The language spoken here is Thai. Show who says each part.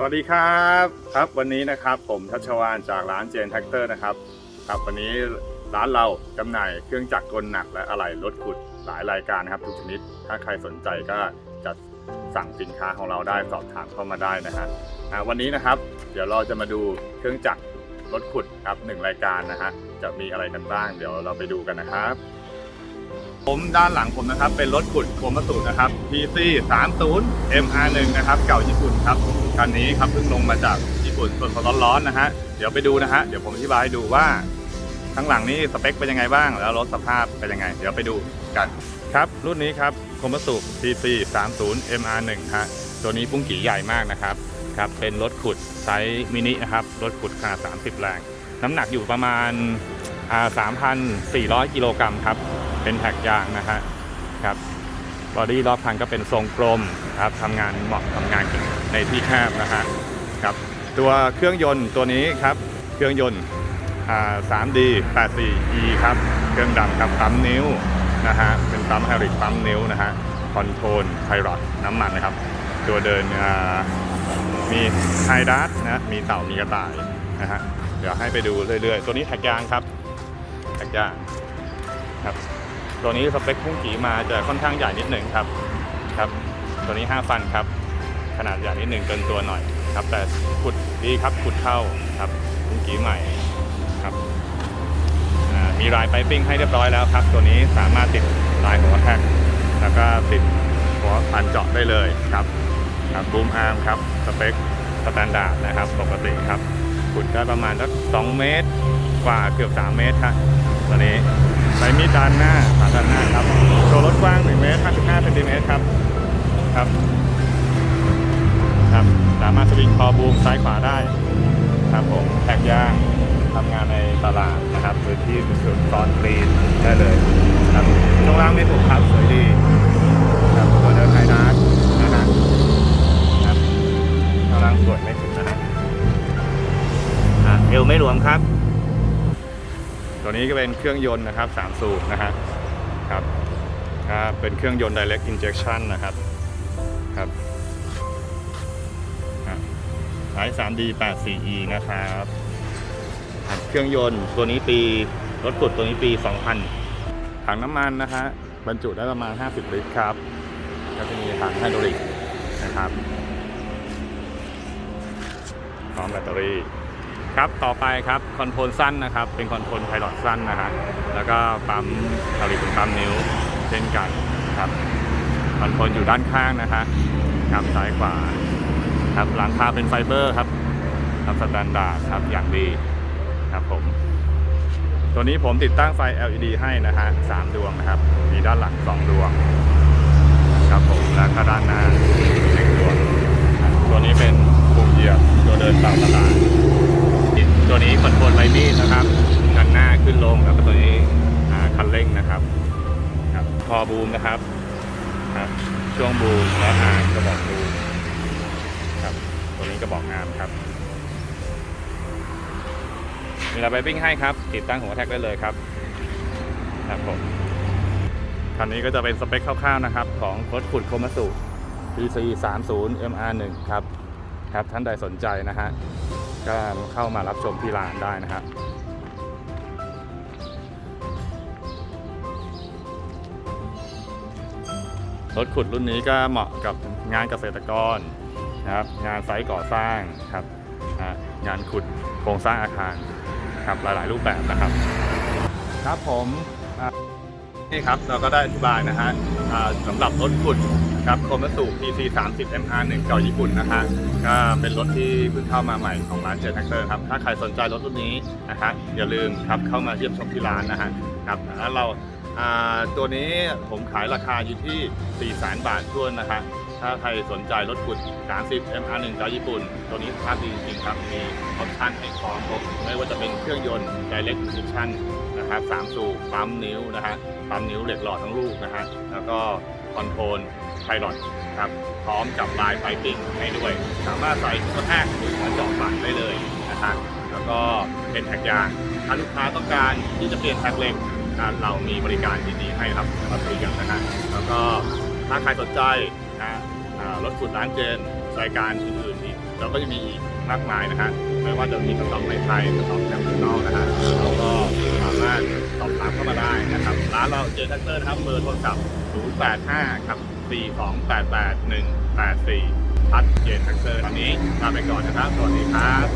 Speaker 1: สวัสดีครับครับวันนี้นะครับผมทัชวานจากร้านเจนแท็กเตอร์นะครับครับวันนี้ร้านเราจำหน่ายเครื่องจักรกลหนักและอะไหล่รถขุดหลายรายการนะครับทุกชนิด ถ้าใครสนใจก็จะสั่งสินค้าของเราได้สอบถามเข้ามาได้นะฮะวันนี้นะครับ เดี๋ยวเราจะมาดูเครื่องจักรรถขุดครับหนึ่งรายการนะฮะจะมีอะไรกันบ้าง เดี๋ยวเราไปดูกันนะครับ ผมด้านหลังผมนะครับ เป็นรถขุดโคมสูนะครับ PC 30 MR1 นะครับ เก่าญี่ปุ่นครับ คันนี้ครับเพิ่งลงมาจากญี่ปุ่นสดๆร้อนๆนะฮะเดี๋ยวไปดูนะฮะเดี๋ยวผมอธิบายให้ดูว่าข้างหลังนี้สเปคเป็นยังไงบ้าง แล้วรถสภาพเป็นยังไง เดี๋ยวไปดูกันครับ รุ่นนี้ครับคมสู PC 30 MR1 ฮะตัวนี้ปุ้งกี่ใหญ่มากนะครับครับเป็นรถขุดไซส์มินินะครับรถขุดขนาด 30 แรงน้ำหนักอยู่ประมาณอ่า3,400 กิโลกรัมครับ เป็นแท็กยางนะฮะครับบอดี้รอบคันก็เป็นทรงกลมครับทำงานเหมาะทำงาน ในที่แคบนะฮะครับตัวเครื่องยนต์ตัวนี้ครับเครื่องยนต์ 3D 84E ครับเครื่องดำครับปั๊มนิ้วนะฮะเป็นปั๊มไฮดรอลิกปั๊มนิ้วนะฮะคอนโทรลไพรอตน้ำมันนะครับ ตัวเดินมีไฮดัสนะมีเต่ามีกระต่ายนะฮะเดี๋ยวให้ไปดูเรื่อยๆ ตัวนี้แท็กยางครับแท็กยางครับตัวนี้สเปคพุ่งกี่มาจะค่อนข้างใหญ่นิดหนึ่งครับครับ ตัวนี้ 5 ฟันครับ ขนาดใหญ่นิดหนึ่งเกินตัวหน่อยครับ แต่ขุดดีครับขุดเข้าครับพุ่งกีใหม่ครับมีลายไปปิ้งให้เรียบร้อยแล้วครับ ตัวนี้สามารถติดลายหัวแท็กแล้วก็ติดหัวพันเจาะได้เลยครับครับบูมอาร์มครับสเปคสแตนดาร์ดนะครับปกติครับขุดได้ประมาณสัก2เมตรกว่าเกือบ 3 เมตรครับตัวนี้ใช้มีดด้านหน้าขาด้านหน้าครับตัวรถกว้าง 1 เมตร55เซนติเมตรครับครับ ครับสามารถสวิงคอบูมซ้ายขวาได้ครับผมแท็กย่างทำงานในตลาดนะครับพื้นที่สุดตอนกรีนได้เลยครับช่วงล่างไม่ถูกครับสวยดีครับตัวเดินไฮนาร์ดนะฮะครับช่วงล่างสวยไม่ถูกนะฮะอะเอวไม่หลวมครับ ตัวนี้ก็เป็นเครื่องยนต์นะครับ3สูบนะฮะครับครับเป็นเครื่องยนต์ direct injection นะครับครับครับ สาย 3D 84E นะครับเครื่องยนต์ตัวนี้ปีรถกดตัวนี้ปี 2000 ถังน้ำมันนะฮะบรรจุได้ประมาณ 50 ลิตรครับ ก็จะมีถังไฮดรอลิกนะครับพร้อมแบตเตอรี่ครับต่อไปครับคอนโทรลสั้นนะครับ เป็นคอนโทรลไพลอตสั้นนะฮะแล้วก็ปั๊มผลิตปั๊มนิ้วเช่นกันครับคอนโทรลอยู่ด้านข้างนะฮะครับซ้ายขวา ครับหลังคาเป็นไฟเบอร์ครับครับสแตนดาร์ดครับอย่างดีครับผมตัวนี้ผมติดตั้งไฟ LED ให้นะฮะสามดวงนะครับ มีด้านหลังสองดวงครับผมแล้วก็ด้านหน้าหนึ่งดวงตัวนี้เป็นปุ่มเหยียบตัวเดินตามตลาดตัวนี้คอนโทรลไบมีดนะครับคันหน้าขึ้นลงแล้วก็ตัวนี้คันเร่งนะครับครับคอบูมนะครับครับช่วงบูมและอาร์มกระบอกบูม ตัวนี้กระบอกอามครับมีระบายปิ้งให้ครับ ติดตั้งหัวแท็กได้เลยครับครับผมคันนี้ก็จะเป็นสเปคคร่าวๆนะครับ ของรถขุดโคมาสุ PC 30 MR1 ครับครับท่านใดสนใจนะฮะก็เข้ามารับชมที่ร้านได้นะครับรถขุดรุ่นนี้ก็เหมาะกับงานเกษตรกร นะครับ งานไซต์ก่อสร้างครับอ่างานขุดโครงสร้างอาคารครับหลาย ๆ รูปแบบนะครับ ครับผมอ่านี่ครับเราก็ได้อธิบายนะฮะอ่าสำหรับรถขุดครับโคมัสุ PC 30 MR 1เก่าญี่ปุ่นนะฮะก็เป็นรถที่เพิ่งเข้ามาใหม่ของร้านเจนแท็กเตอร์ครับ ถ้าใครสนใจรถรุ่นนี้นะฮะอย่าลืมครับเข้ามาเยี่ยมชมที่ร้านนะฮะครับแล้วเราอ่าตัวนี้ผมขายราคาอยู่ที่4 0 0 0 0 0บาทท้วนนะฮะ ถ้าใครสนใจรถขุด30 MR1 จากญี่ปุ่น ตัวนี้ภาพดีจริงครับ มีออปชันให้พร้อมครบไม่ว่าจะเป็นเครื่องยนต์ Direct Injection นะครับ3สูบปั๊มนิ้วนะฮะปั๊มนิ้วเหล็กหล่อทั้งลูกนะฮะแล้วก็คอนโทรลไพลอตครับพร้อมกับลายไฟปิ้งให้ด้วย สามารถใส่ทุกแท็กหรือว่าเจาะบัตรได้เลยนะฮะแล้วก็เป็นแท็กยางถ้าลูกค้าต้องการที่จะเปลี่ยนแท็กเล็กเรามีบริการที่ดีให้ครับมาคุยกันนะฮะแล้วก็ถ้าใครสนใจนะ รถขุดร้านเจนรายการอื่นๆอีกเราก็จะมีอีกมากมายนะฮะไม่ว่าจะมีสต็อกในไทยสต็อกจากข้างนอกนะฮะเราก็สามารถสอบถามเข้ามาได้นะครับร้านเราเจนแท็กเตอร์นะครับเบอร์โทรศัพท์ 085 ครับ 4288184 พัดเจนแท็กเตอร์ตอนนี้ลาไปก่อนนะครับ สวัสดีครับ